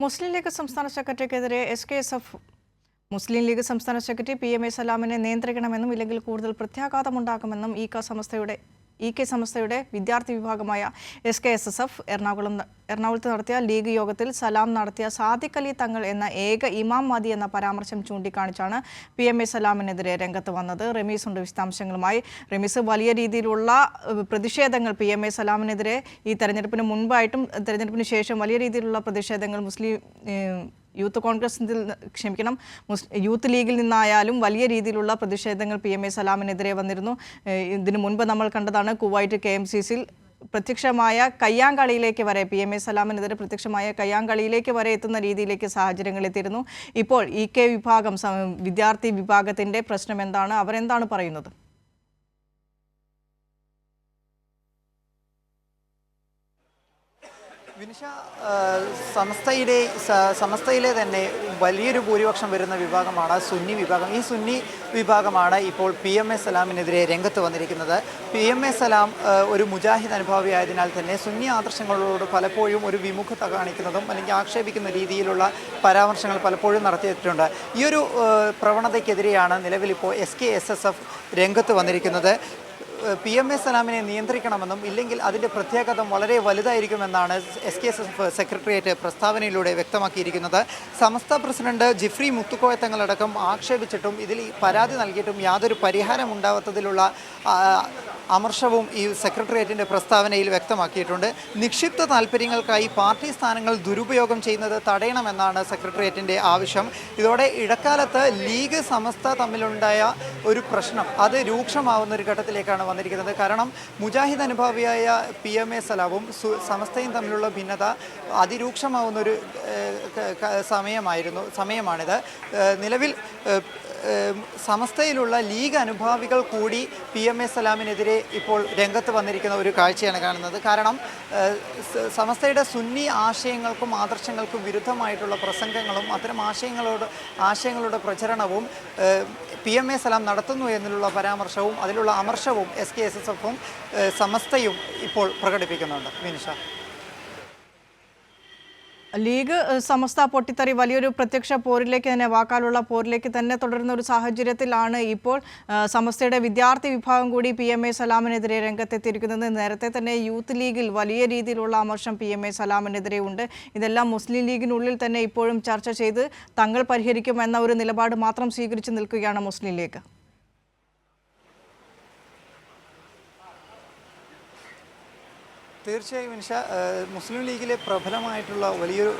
മുസ്ലിം ലീഗ് സംസ്ഥാന സെക്രട്ടറിക്കെതിരെ S K S F Muslim League സംസ്ഥാന secretary P M A സലാമിനെ നിയന്ത്രിക്കണമെന്നും ഇല്ലെങ്കിൽ കൂടുതൽ പ്രത്യാഘാതമുണ്ടാക്കുമെന്നും ഇ ക സംസ്ഥയുടെ ഇ കെ സംസ്ഥയുടെ വിദ്യാർത്ഥി വിഭാഗമായ S K S S F Ernakulam എറണാകുളത്ത് നടത്തിയ ലീഗ് യോഗത്തിൽ സലാം നടത്തിയ സാദിഖ് അലി തങ്ങൾ എന്ന ഏക ഇമാം മതി എന്ന പരാമർശം ചൂണ്ടിക്കാണിച്ചാണ് പി എം എ സലാമിനെതിരെ രംഗത്ത് വന്നത്. റമീസ് ഉണ്ട് വിശദാംശങ്ങളുമായി. റമീസ് വലിയ രീതിയിലുള്ള പ്രതിഷേധങ്ങൾ പി എം എ സലാമിനെതിരെ ഈ തെരഞ്ഞെടുപ്പിന് മുൻപായിട്ടും തെരഞ്ഞെടുപ്പിന് ശേഷം വലിയ രീതിയിലുള്ള പ്രതിഷേധങ്ങൾ മുസ്ലിം യൂത്ത് കോൺഗ്രസിൽ ക്ഷമിക്കണം. യൂത്ത് ലീഗിൽ നിന്നായാലും വലിയ രീതിയിലുള്ള പ്രതിഷേധങ്ങൾ പി എം എ സലാമിനെതിരെ വന്നിരുന്നു. ഇതിനു മുൻപ് നമ്മൾ കണ്ടതാണ് കുവൈറ്റ് കെ എം സി സിയിൽ പ്രത്യക്ഷമായ കയ്യാങ്കളിയിലേക്ക് വരെ പി എം എ സലാമിനെതിരെ പ്രത്യക്ഷമായ കയ്യാങ്കളിയിലേക്ക് വരെ എത്തുന്ന രീതിയിലേക്ക് സാഹചര്യങ്ങൾ എത്തിയിരുന്നു. ഇപ്പോൾ ഇ കെ വിഭാഗം വിദ്യാർത്ഥി വിഭാഗത്തിന്റെ പ്രശ്നം എന്താണ്? അവരെന്താണ് പറയുന്നത്? വിനിഷ സമസ്തയിലെ സമസ്തയിലെ തന്നെ വലിയൊരു ഭൂരിപക്ഷം വരുന്ന വിഭാഗമാണ് സുന്നി വിഭാഗം. ഈ സുന്നി വിഭാഗമാണ് ഇപ്പോൾ പി എം എ സലാമിനെതിരെ രംഗത്ത് വന്നിരിക്കുന്നത്. പി എം എ സലാം ഒരു മുജാഹിദ് അനുഭാവിയായതിനാൽ തന്നെ സുന്നി ആദർശങ്ങളോട് പലപ്പോഴും ഒരു വിമുഖത കാണിക്കുന്നതും അല്ലെങ്കിൽ ആക്ഷേപിക്കുന്ന രീതിയിലുള്ള പരാമർശങ്ങൾ പലപ്പോഴും നടത്തിയിട്ടുണ്ട്. ഈ ഒരു പ്രവണതയ്ക്കെതിരെയാണ് നിലവിലിപ്പോൾ S K S S F രംഗത്ത് വന്നിരിക്കുന്നത്. പി എം എ സലാമിനെ നിയന്ത്രിക്കണമെന്നും ഇല്ലെങ്കിൽ അതിന്റെ പ്രത്യാഘാതം വളരെ വലുതായിരിക്കുമെന്നാണ് S K S F secretariat പ്രസ്താവനയിലൂടെ വ്യക്തമാക്കിയിരിക്കുന്നത്. സമസ്ത പ്രസിഡന്റ് ജിഫ്രി മുത്തുക്കോയ തങ്ങളടക്കം ആക്ഷേപിച്ചിട്ടും ഇതിൽ പരാതി നൽകിയിട്ടും യാതൊരു പരിഹാരം ഉണ്ടാവാത്തതിലുള്ള അമർഷവും ഈ സെക്രട്ടേറിയറ്റിന്റെ പ്രസ്താവനയിൽ വ്യക്തമാക്കിയിട്ടുണ്ട്. നിക്ഷിപ്ത താല്പര്യങ്ങൾക്കായി പാർട്ടി സ്ഥാനങ്ങൾ ദുരുപയോഗം ചെയ്യുന്നത് തടയണമെന്നാണ് സെക്രട്ടേറിയറ്റിന്റെ ആവശ്യം. ഇതോടെ ഇടക്കാലത്ത് ലീഗ് സമസ്ത തമ്മിലുണ്ടായ ഒരു പ്രശ്നം അത് രൂക്ഷമാവുന്ന ഒരു ഘട്ടത്തിലേക്കാണ് വന്നിരിക്കുന്നത്. കാരണം മുജാഹിദ് അനുഭാവിയായ പി എം എ സലാവും സമസ്തയും തമ്മിലുള്ള ഭിന്നത അതിരൂക്ഷമാവുന്ന ഒരു ഏഹ്, ക- ക- സമയമായിരുന്നു സമയമാണിത്. നിലവിൽ സമസ്തയിലുള്ള ലീഗ് അനുഭാവികൾ കൂടി പി എം എ സലാമിനെതിരെ ഇപ്പോൾ രംഗത്ത് വന്നിരിക്കുന്ന ഒരു കാഴ്ചയാണ് കാണുന്നത്. കാരണം സമസ്തയുടെ സുന്നി ആശയങ്ങൾക്കും ആദർശങ്ങൾക്കും വിരുദ്ധമായിട്ടുള്ള പ്രസംഗങ്ങളും അത്തരം ആശയങ്ങളോട് ആശയങ്ങളുടെ പ്രചരണവും പി എം എ സലാം നടത്തുന്നു എന്നുള്ള പരാമർശവും അതിലുള്ള അമർശവും എസ് കെ എസ് എസ് എഫും സമസ്തയും ഇപ്പോൾ പ്രകടിപ്പിക്കുന്നുണ്ട്. വിനിഷ ലീഗ് സമസ്ത പൊട്ടിത്തെറി വലിയൊരു പ്രത്യക്ഷ പോരിലേക്ക് തന്നെ വാക്കാലുള്ള പോരിലേക്ക് തന്നെ തുടരുന്ന ഒരു സാഹചര്യത്തിലാണ് ഇപ്പോൾ സമസ്തയുടെ വിദ്യാർത്ഥി വിഭാഗം കൂടി പി എം എ സലാമിനെതിരെ രംഗത്തെത്തിയിരിക്കുന്നത്. നേരത്തെ തന്നെ യൂത്ത് ലീഗിൽ വലിയ രീതിയിലുള്ള അമർഷം പി എം എ സലാമിനെതിരെ ഉണ്ട്. ഇതെല്ലാം മുസ്ലിം ലീഗിനുള്ളിൽ തന്നെ ഇപ്പോഴും ചർച്ച ചെയ്ത് തങ്ങൾ പരിഹരിക്കും എന്ന ഒരു നിലപാട് മാത്രം സ്വീകരിച്ചു നിൽക്കുകയാണ് മുസ്ലിം ലീഗ്. തീർച്ചയായും നിഷ മുസ്ലിം ലീഗിലെ പ്രബലമായിട്ടുള്ള വലിയൊരു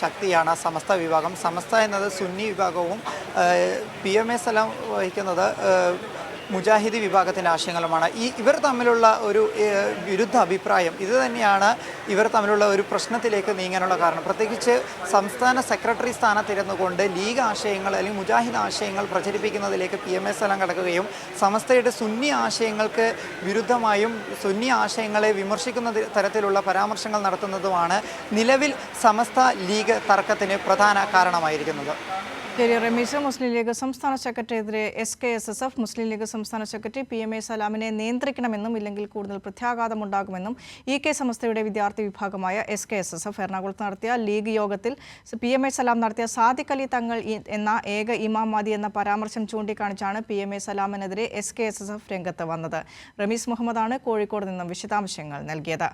ശക്തിയാണ് സമസ്ത വിഭാഗം. സമസ്ത എന്നത് സുന്നി വിഭാഗവും പി എം എ സലാം വഹിക്കുന്നത് മുജാഹിദി വിഭാഗത്തിന്റെ ആശയങ്ങളുമാണ്. ഈ ഇവർ തമ്മിലുള്ള ഒരു വിരുദ്ധ അഭിപ്രായം ഇത് തന്നെയാണ് ഇവർ തമ്മിലുള്ള ഒരു പ്രശ്നത്തിലേക്ക് നീങ്ങാനുള്ള കാരണം. പ്രത്യേകിച്ച് സംസ്ഥാന സെക്രട്ടറി സ്ഥാനത്തിരുന്നു കൊണ്ട് ലീഗ് ആശയങ്ങൾ അല്ലെങ്കിൽ മുജാഹിദ് ആശയങ്ങൾ പ്രചരിപ്പിക്കുന്നതിലേക്ക് പി എം എസ് എല്ലാം കടക്കുകയും സമസ്തയുടെ സുന്നി ആശയങ്ങൾക്ക് വിരുദ്ധമായും സുന്നി ആശയങ്ങളെ വിമർശിക്കുന്ന തരത്തിലുള്ള പരാമർശങ്ങൾ നടത്തുന്നതുമാണ് നിലവിൽ സമസ്ത ലീഗ് തർക്കത്തിന് പ്രധാന കാരണമായിരിക്കുന്നത്. ശരി റമീസ് മുസ്ലിം ലീഗ് സംസ്ഥാന സെക്രട്ടറിയെതിരെ S K S S F Muslim League സംസ്ഥാന സെക്രട്ടറി പി എം എ സലാമിനെ നിയന്ത്രിക്കണമെന്നും ഇല്ലെങ്കിൽ കൂടുതൽ പ്രത്യാഘാതമുണ്ടാകുമെന്നും ഇ കെ സംസ്ഥയുടെ വിദ്യാർത്ഥി വിഭാഗമായ S K S S F എറണാകുളത്ത് നടത്തിയ ലീഗ് യോഗത്തിൽ പി എം എ സലാം നടത്തിയ സാദിഖ് അലി തങ്ങൾ എന്ന ഏക ഇമാം മതി എന്ന പരാമർശം ചൂണ്ടിക്കാണിച്ചാണ് P M A സലാമിനെതിരെ S K S S F രംഗത്ത് വന്നത്. റമീസ് മുഹമ്മദാണ് കോഴിക്കോട് നിന്നും വിശദാംശങ്ങൾ നൽകിയത്.